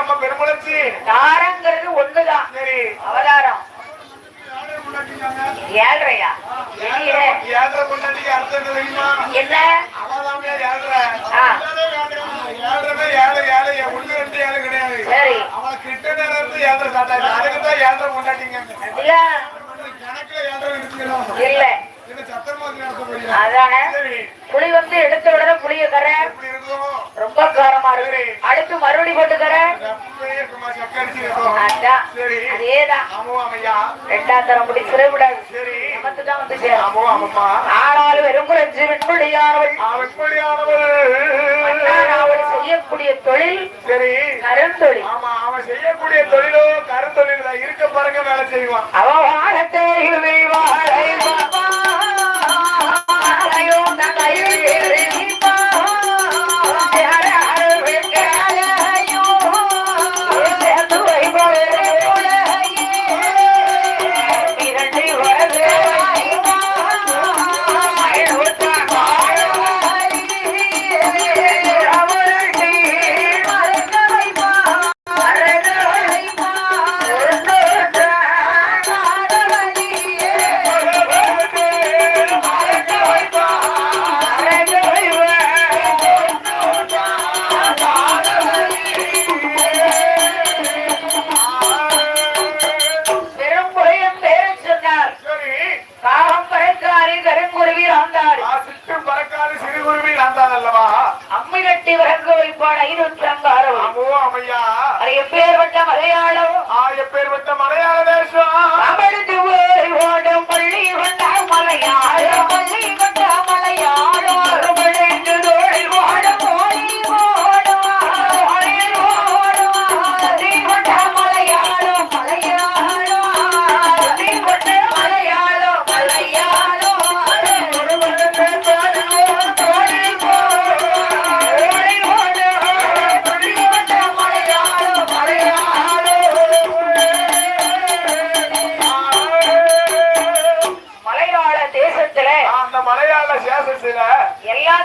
அம்மா பெருமுளச்சி. தாரங்கிறது ஒண்ணுதான். சரி. அவதாரம். ஏழ்றையா இல்லையே. ஏழரை பொண்டாட்டிக்கு அர்த்தம் என்ன தெரியுமா? என்ன? கிடையாது. சரி. அவன் கிட்ட நேரம் இருந்து ஏழரை சாட்டாச்சு அதுக்கு தான் ஏழரை பொண்டாட்டிங்க. அதானே? புளி வந்து எடுத்த உடனே புளிய கரை இருக்கும்? ரொம்ப காரமா இருக்கு. அடுத்து மறுபடி போட்டு கரை ரெண்டாம் தரம் முடி சிறைவிடாது. சரி. நமக்கு தான் வந்து சேரும். ஆனால் வெறும் குறைஞ்சு விண்புள்ளியானவள் அவன் எப்படியானவள் அவள் செய்யக்கூடிய தொழில் சரி. கருந்தொழில். ஆமா அவன் செய்யக்கூடிய தொழிலோ கருத்தொழில் தான் இருக்க பாருங்க வேலை செய்வான். அவ வாழத்தை வாழை வைப்பான் ஐநூற்றி அங்காரம் அம்மையா அது எப்பேற்பட்ட மலையாளம். எப்பேற்பட்ட மலையாள தேசம்.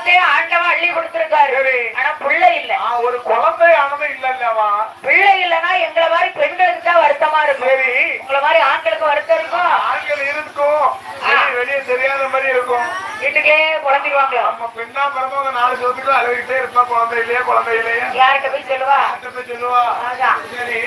எல்லாத்தையும் ஆண்டவன் அள்ளி கொடுத்திருக்காரு. ஆனா பிள்ளை இல்ல. ஒரு குழந்தை ஆனது இல்ல இல்லவா பிள்ளை இல்லைன்னா எங்களை மாதிரி பெண்களுக்கு தான் வருத்தமா இருக்கும். உங்களை மாதிரி ஆண்களுக்கு வருத்தம் இருக்கும் ஆண்கள் இருக்கும். வெளிய- தெரியாத மாதிரி இருக்கும். வீட்டுக்கே குழம்பிடுவாங்களோ நம்ம பெண்ணா பிறந்தவங்க நாலு சொத்துக்கு அழுகிட்டே இருப்பா குழந்தை இல்லையா குழந்தை இல்லையா? யார்கிட்ட போய் சொல்லுவா? போய் சொல்லுவா. சரி.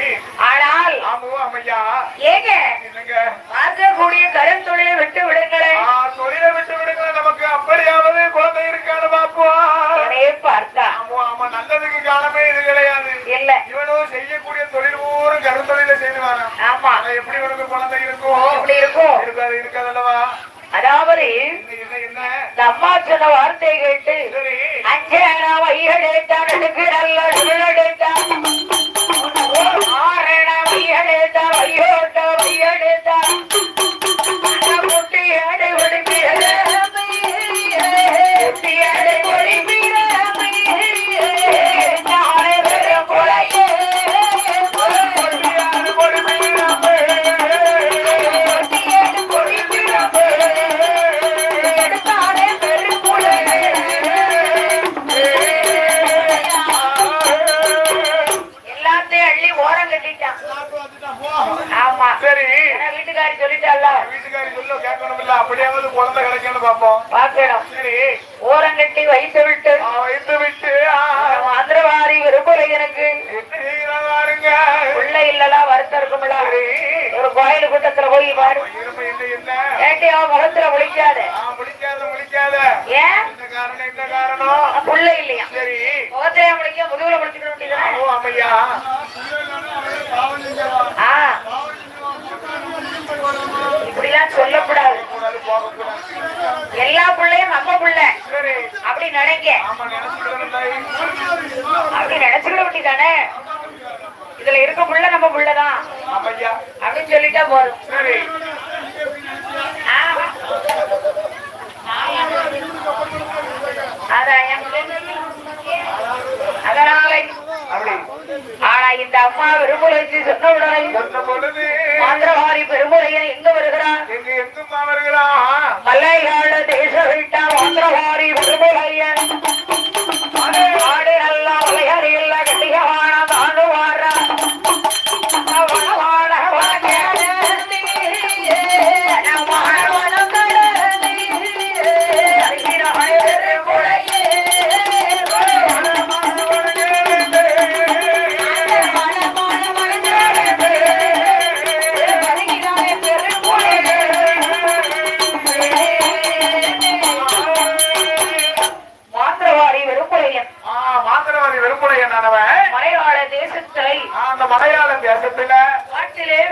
ஆமா நல்லதுக்கு காலமே இது கிடையாது. இல்ல. இவனும் செய்யக்கூடிய தொழில் பூரா கருந்தொழில செய்வாங்க ஆமா. எப்படி உனக்கு குழந்தை இருக்கும் இப்படி இருக்கும் இருக்காது இருக்காதல்லவா? அதாவது அம்மா சொன்ன வார்த்தையை கேட்டு சரி. அஞ்சேனா வையடேத்தான் எடுக்கு நல்ல எடுத்தான் வந்துட்டான். ஆமா. சரி. வீட்டுக்காரி சொல்லிட்டால வீட்டுக்காரி சொல்ல கேட்கணும் இல்ல அப்படியாவது குழந்தை கிடைக்கணும் பாப்போம் பாக்கணும் சரி. ஓரம் கட்டி வைத்து விட்டு. வைத்து விட்டு. ஆ, மந்திரவாதி விரும்புறை எனக்கு. உள்ள இல்லலா வருத்தம் இருக்கும்ல. ஒரு கோயில் கூட்டத்துல போய் பாரு. அவன் முகத்துல முழிக்காத? ஏன்? புள்ள இல்லையா? சரி. முகத்திலே முழிக்க முதுகுல முழிச்சுக்க வேண்டியதுதானே ஆமோ அம்மையா ஆ இப்படிலாம் சொல்லக்கூடாது கூடாது போகக்கூடாது எல்லா பிள்ளையும் நம்ம புள்ள சரி அப்படி தாய். அப்படி நினைச்சுக்கிட வேண்டியதானே இதுல இருக்க புள்ள நம்ம புள்ளதான். அப்படின்னு சொல்லிட்டா போதும். அதனால ஆனா இந்த அம்மா விரும்புரை சொன்ன உடனே மந்திரவாரி பெருமுறையன் எங்க வருகிறான் தேச விட்டா மந்திரவாரி பெருமுறையன் ஆடு நம் அடையாளம் தேசத்துல